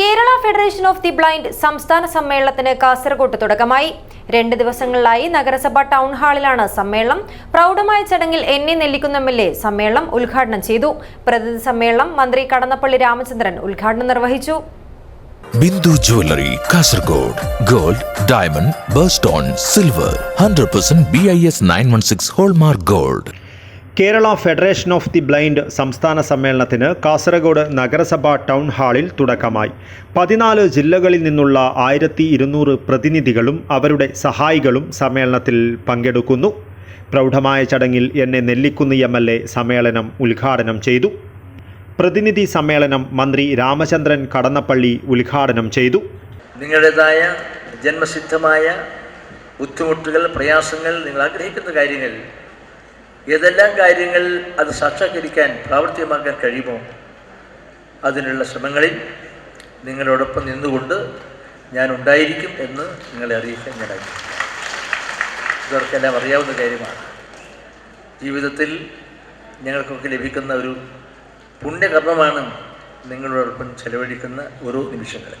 Kerala federation of the blind സംസ്ഥാന സമ്മേളനത്തിന് കാസർഗോട്ട് തുടക്കമായി. രണ്ട് ദിവസങ്ങളിലായി നഗരസഭ ടൗൺ ഹാളിലാണ് സമ്മേളനം. പ്രൗഢമായ ചടങ്ങിൽ N A Nellikkunnu M L A സമ്മേളനം ഉദ്ഘാടനം ചെയ്തു. പ്രതിനിധി സമ്മേളനം മന്ത്രി കടന്നപ്പള്ളി രാമചന്ദ്രൻ ഉദ്ഘാടനം നിർവഹിച്ചു. Bindu jewellery Kasaragod gold diamond birthstone silver hundred percent B I S nine one six hallmark gold. Kerala federation of the blind സംസ്ഥാന സമ്മേളനത്തിന് കാസർഗോഡ് നഗരസഭാ ടൗൺ ഹാളിൽ തുടക്കമായി. പതിനാല് ജില്ലകളിൽ നിന്നുള്ള ആയിരത്തി ഇരുന്നൂറ് പ്രതിനിധികളും അവരുടെ സഹായികളും സമ്മേളനത്തിൽ പങ്കെടുക്കുന്നു. പ്രൗഢമായ ചടങ്ങിൽ എന്നെ നെല്ലിക്കുന്ന് എം എൽ എ സമ്മേളനം ഉദ്ഘാടനം ചെയ്തു. പ്രതിനിധി സമ്മേളനം മന്ത്രി രാമചന്ദ്രൻ കടന്നപ്പള്ളി ഉദ്ഘാടനം ചെയ്തു. നിങ്ങളുടേതായ ജന്മസിദ്ധമായ ബുദ്ധിമുട്ടുകൾ പ്രയാസങ്ങൾ നിങ്ങൾ ആഗ്രഹിക്കുന്ന കാര്യങ്ങൾ ഏതെല്ലാം കാര്യങ്ങൾ അത് സാക്ഷാത്കരിക്കാൻ പ്രാവർത്തികമാക്കാൻ കഴിയുമോ അതിനുള്ള ശ്രമങ്ങളിൽ നിങ്ങളോടൊപ്പം നിന്നുകൊണ്ട് ഞാൻ ഉണ്ടായിരിക്കും എന്ന് നിങ്ങളെ അറിയിക്കാൻ ഞാൻ. ഇവർക്കെല്ലാം അറിയാവുന്ന കാര്യമാണ് ജീവിതത്തിൽ ഞങ്ങൾക്കൊക്കെ ലഭിക്കുന്ന ഒരു പുണ്യകർമ്മമാണ് നിങ്ങളോടൊപ്പം ചെലവഴിക്കുന്ന ഓരോ നിമിഷങ്ങൾ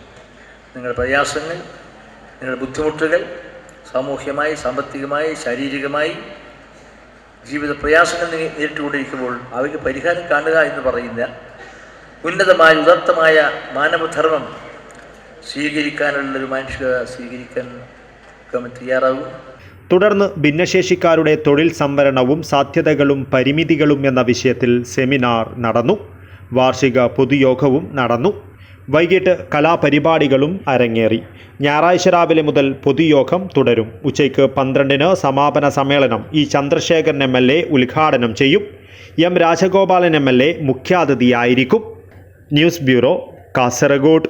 നിങ്ങളുടെ പ്രയാസങ്ങൾ നിങ്ങളുടെ ബുദ്ധിമുട്ടുകൾ സാമൂഹ്യമായി സാമ്പത്തികമായി ശാരീരികമായി ജീവിത പ്രയാസങ്ങൾ നേരിട്ടുകൊണ്ടിരിക്കുമ്പോൾ അവയ്ക്ക് പരിഹാരം കാണുക എന്ന് പറയുന്ന ഉന്നതമായ ഉദാത്തമായ മാനവധർമ്മം സ്വീകരിക്കാനുള്ളൊരു മാനുഷിക സ്വീകരിക്കാൻ തയ്യാറാകും തുടർന്ന് ഭിന്നശേഷിക്കാരുടെ തൊഴിൽ സംവരണവും സാധ്യതകളും പരിമിതികളും എന്ന വിഷയത്തിൽ സെമിനാർ നടന്നു. വാർഷിക പൊതുയോഗവും നടന്നു. വൈകിട്ട് കലാപരിപാടികളും അരങ്ങേറി. ഞായറാഴ്ച രാവിലെ മുതൽ പൊതുയോഗം തുടരും. ഉച്ചയ്ക്ക് പന്ത്രണ്ടിന് സമാപന സമ്മേളനം E Chandrasekharan M L A ഉദ്ഘാടനം ചെയ്യും. M Rajagopalan M L A മുഖ്യാതിഥിയായിരിക്കും. News bureau Kasaragod.